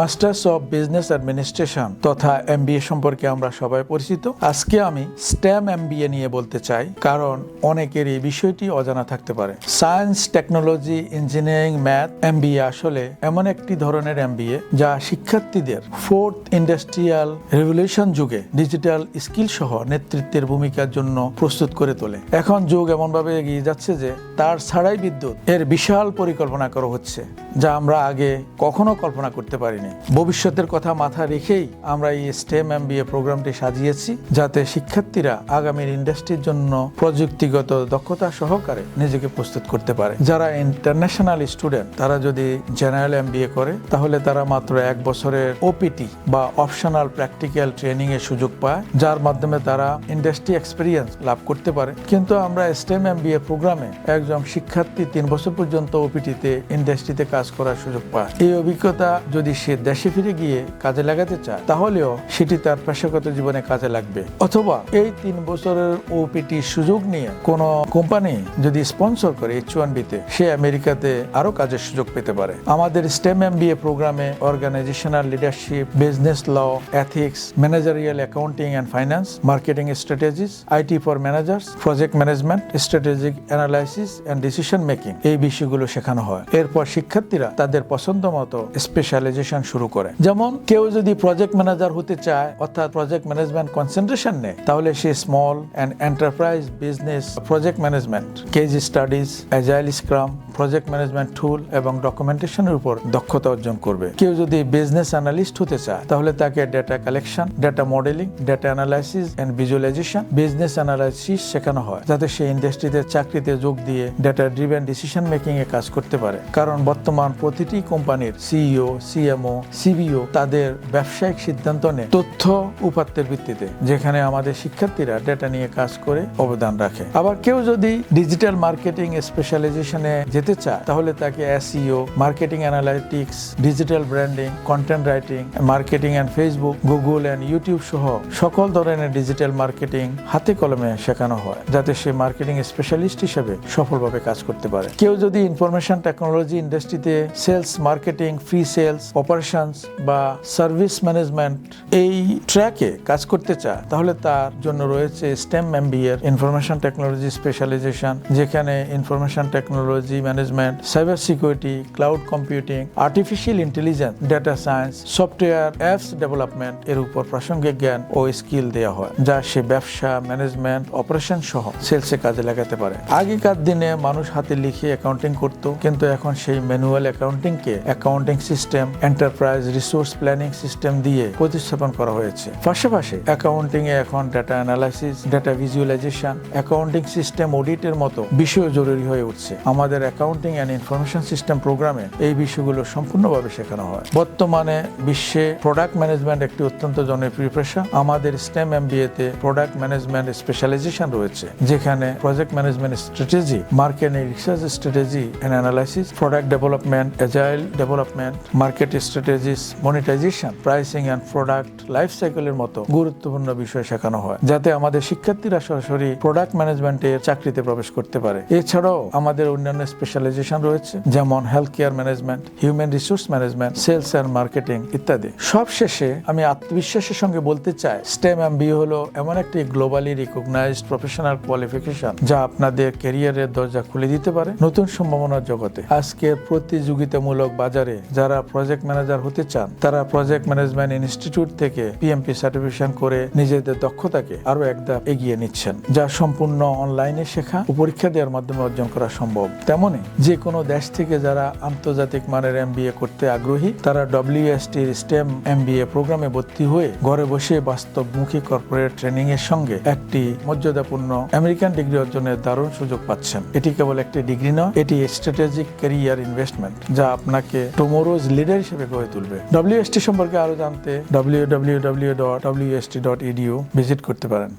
Masters of business administration তথা MBA সম্পর্কে আমরা সবাই পরিচিত। আজকে আমি স্ট্যাম এমবিএ নিয়ে বলতে চাই, কারণ অনেকের এই বিষয়টি অজানা থাকতে পারে। Science technology engineering math MBA আসলে এমন একটি ধরনের এমবিএ যা শিক্ষার্থীদের ফোর্থ ইন্ডাস্ট্রিয়াল রেভলিউশন যুগে ডিজিটাল স্কিল সহ নেতৃত্বের ভূমিকার জন্য প্রস্তুত করে তোলে। এখন যুগ এমনভাবে এগিয়ে যাচ্ছে যে তার ছাড়াই বিদ্যুৎ এর বিশাল পরিকল্পনা করা হচ্ছে, যা আমরা আগে কখনো কল্পনা করতে পারিনি। ভবিষ্যতের কথা মাথায় রেখেই আমরা এই স্টেম এমবিএ প্রোগ্রামটি সাজিয়েছি, যাতে শিক্ষার্থীরা আগামীর ইন্ডাস্ট্রির জন্য প্রযুক্তিগত দক্ষতা সহকারে নিজেকে প্রস্তুত করতে পারে। যারা ইন্টারন্যাশনাল স্টুডেন্ট তারা যদি জেনারেল এমবিএ করে, তাহলে তারা মাত্র এক বছরের ওপিটি বা অপশনাল প্র্যাকটিক্যাল ট্রেনিং এর সুযোগ পায়, যার মাধ্যমে তারা ইন্ডাস্ট্রি এক্সপিরিয়েন্স লাভ করতে পারে। কিন্তু আমরা স্টেম এমবিএ প্রোগ্রামে একজন শিক্ষার্থী তিন বছর পর্যন্ত ওপিটিতে ইন্ডাস্ট্রিতে কাজ করার সুযোগ পায়। এই অভিজ্ঞতা যদি সে দেশে ফিরে গিয়ে কাজে লাগাতে চায়, তাহলেও সেটি তার পেশাগত জীবনে কাজে লাগবে। অথবা এই তিন বছরের ওপিটি সুযোগ নিয়ে কোন কোম্পানি যদি স্পন্সর করে এইচ ওয়ান বিতে সে আমেরিকাতে আরও কাজের সুযোগ পেতে পারে। আমাদের স্টেম এমবিএ প্রোগ্রামে organizational leadership business law ethics managerial accounting and finance marketing strategies IT for managers project management strategic analysis and decision making এই বিষয়গুলো শেখানো হয়। এরপর শিক্ষার্থীরা তাদের পছন্দ মতো স্পেশালাইজেশন শুরু করে যেমন কেউ যদি প্রজেক্ট ম্যানেজার হতে চায়, অর্থাৎ প্রজেক্ট ম্যানেজমেন্ট কনসেন্ট্রেশন নেয়, তাহলে সে small and enterprise business project management case studies agile scrum project management tool এবং ডকুমেন্টেশনের উপর দক্ষতা অর্জন করবে। কেউ যদি বিজনেস অ্যানালিস্ট হতে চায়, তাহলে তাকে data collection data modeling data analysis and visualization business analysis শেখানো হয়, যাতে সে ইন্ডাস্ট্রিতে চাকরিতে যোগ দিয়ে ডেটা ড্রিভেন ডিসিশন মেকিং এ কাজ করতে পারে। কারণ বর্তমান প্রতিটি কোম্পানির সিইও সিএমও সিবিও তাদের ব্যবসায়িক সিদ্ধান্ত নেয় তথ্য উপাত্তের ভিত্তিতে, যেখানে আমাদের শিক্ষার্থীরা ডেটা নিয়ে কাজ করে অবদান রাখে। আবার কেউ যদি ডিজিটাল মার্কেটিং স্পেশালাইজেশনে যেতে চায়, তাহলে তাকে SEO marketing analytics digital branding content writing marketing and Facebook Google and YouTube সহ সকল ধরনের ডিজিটাল মার্কেটিং হাতে কলমে শেখানো হয়, যাতে সে মার্কেটিং স্পেশালিস্ট হিসেবে সফলভাবে কাজ করতে পারে। কেউ যদি ইনফরমেশন টেকনোলজি ইন্ডাস্ট্রিতে sales marketing free sales operations বা সার্ভিস ম্যানেজমেন্ট এই ট্র্যাকে কাজ করতে চায়, তাহলে তার জন্য রয়েছে STEM M MBA information technology specialization যেখানে information technology management cyber security cloud computing artificial intelligence data science software apps development এর উপর প্রাসঙ্গিক জ্ঞান ও স্কিল দেওয়া হয়, যা সে ব্যবসা ম্যানেজমেন্ট অপারেশন সহ সেলসে কাজে লাগাতে পারে। আগেকার দিনে মানুষ হাতে লিখে অ্যাকাউন্টিং করত, কিন্তু এখন সেই manual অ্যাকাউন্টিংকে accounting system enterprise resource planning system দিয়ে প্রতিস্থাপন করা হয়েছে। পাশাপাশি অ্যাকাউন্টিং এ এখন data analysis data visualization accounting system অডিটের মতো বিষয় জরুরি হয়ে উঠছে। আমাদের অ্যাকাউন্টিং অ্যান্ড ইনফরমেশন সিস্টেম প্রোগ্রামে এই বিষয়গুলো সম্পূর্ণভাবে শেখানো হয়। বর্তমানে বিশ্বে প্রোডাক্ট ম্যানেজমেন্ট একটি অত্যন্ত জনপ্রিয় পেশা। আমাদের স্টেম এমবিএ তে প্রোডাক্ট ম্যানেজমেন্ট স্পেশালাইজেশন রয়েছে, যেখানে project management strategy marketing research strategy and analysis product development agile development market strategies monetization pricing and product life সাইকেলের মতো গুরুত্বপূর্ণ বিষয় শেখানো হয়, যাতে আমাদের শিক্ষার্থীরা সরাসরি প্রোডাক্ট ম্যানেজমেন্টের চাকরিতে প্রবেশ করতে পারে। এছাড়াও আমাদের অন্যান্য স্পেশালাইজেশন রয়েছে, যেমন health care management human resource management sales and marketing ইত্যাদি। সবশেষে আমি আত্মবিশ্বাসের সঙ্গে বলতে চাই স্টেম এমবি হলো এমন একটি গ্লোবালি রিকগনাইজড প্রফেশনাল কোয়ালিফিকেশন যা আপনাদের ক্যারিয়ারের দরজা খুলে দিতে পারে নতুন সম্ভাবনার জগতে। আজকের প্রতিযোগিতামূলক বাজারে যারা প্রজেক্ট ম্যানেজার হতে চান, তারা প্রজেক্ট ম্যানেজমেন্ট ইনস্টিটিউট থেকে পিএমপি সার্টিফিকেশন করে নিজেদের দক্ষতাকে আরও এক ধাপ এগিয়ে নিচ্ছেন, যা সম্পূর্ণ অনলাইনে শেখা ও পরীক্ষা দেওয়ার মাধ্যমে অর্জন করা সম্ভব। তেমনি যে কোনো দেশ থেকে যারা আন্তর্জাতিক মানের এমবিএ করতে আগ্রহী, তারা ডব্লিউএসটির স্টেম এমবিএ প্রোগ্রামে ভর্তি হয়ে ঘরে বসে বাস্তবমুখী কর্পোরেট ট্রেনিং এর সঙ্গে একটি মর্যাদাপূর্ণ আমেরিকান ডিগ্রি অর্জনের দারুণ সুযোগ পাচ্ছেন। এটি কেবল একটি ডিগ্রি নয়, এটি স্ট্র্যাটেজিক ক্যারিয়ার ইনভেস্টমেন্ট যা আপনাকে টুমোরোজ লিডার হিসেবে গড়ে তুলবে। ডব্লিউএসটি সম্পর্কে আরও জানতে W W W dot WST dot edu visit করতে পারেন।